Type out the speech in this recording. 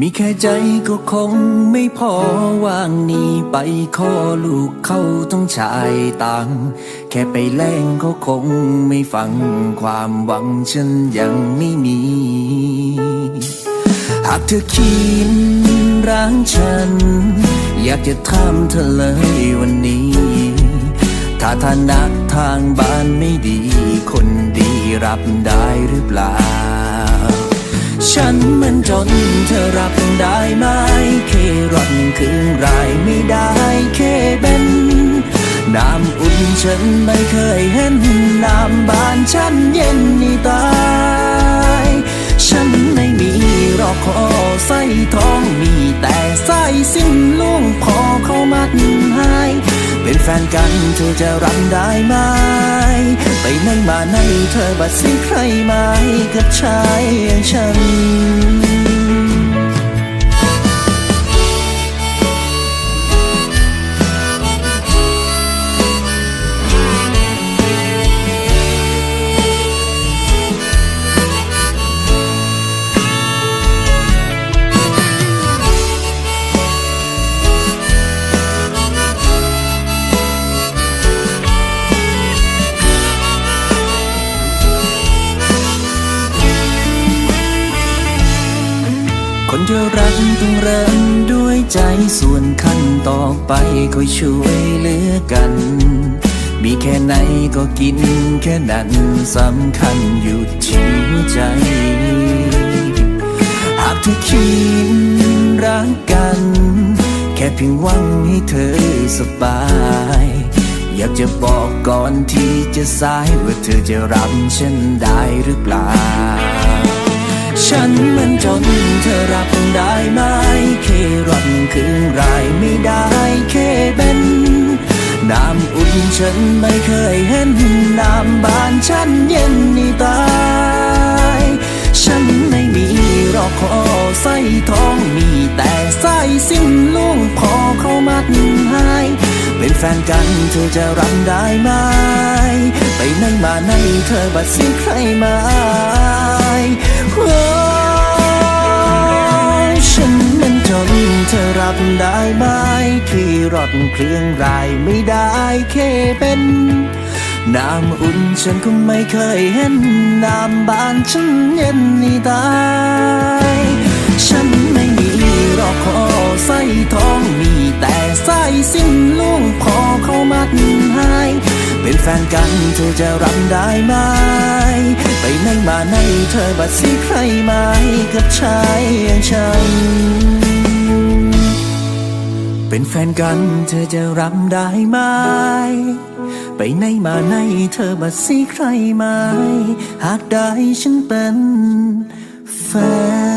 มีแค่ใจก็คงไม่พอว่างนี้ไปขอลูกเขาต้องชายตังแค่ไปแลงเขาคงไม่ฟังความหวังฉันยังไม่มี หากเธอคิดร้างฉัน อยากจะถามเธอเลยวันนี้ ถ้าฐานะทางบ้านไม่ดี คนดีรับได้หรือเปล่า ฉันมันจนเธอรับได้ไหมเครอนคืนรายไม่ได้เคเป็นน้ำอุ่นฉันไม่เคยเห็นน้ำบานฉันเย็นนี่ตาย ฉันไม่มีรอกขอใส่ท้องมีแต่ใส่สิ้นลุงพอเขามัดให้เป็นแฟนกันเธอจะรับได้ไหม ไปไหนมาไหนเธอบัดสิใครไหมกับชายอย่างฉัน จะรักต้องเริ่มด้วยใจส่วนขั้นต่อไปคอยช่วยเหลือกัน มีแค่ไหนก็กินแค่นั้นสำคัญอยู่ที่หัวใจ หากเธอคิดรักกัน แค่เพียงหวังให้เธอสบาย อยากจะบอกก่อนที่จะสายว่าเธอจะรับฉันได้หรือเปล่า ฉันมันจนำอุ่นฉันไม่เคยเห็นน้ำบานฉันเย็นนี่ตาย ฉันไม่มีรอกขอใส่ทองมีแต่ใส่สิ้นลุงพอเขามัดให้เป็นแฟนกันเธอจะรับได้ไหม ไปไหนมาไหนเธอบัดสิใครมโขี่รถเครื่องรายไม่ได้แค่เป็น น้ำอุ่นฉันก็ไม่เคยเห็น น้ำบ้านฉันเย็นนี่ตาย ฉันไม่มีรอกขอใส่ทองมีแต่ใส่สิ้นลุงพอเขามัดให้เป็นแฟนกันเธอจะรับได้ไหม ไปไหนมาไหนเธอบัดสิใครไหมกับชายอย่างฉัน เป็นแฟนกันเธอจะรับได้ไหม ไปไหนมาไหนเธอบัดซีใครไหม หากได้ฉันเป็นแฟน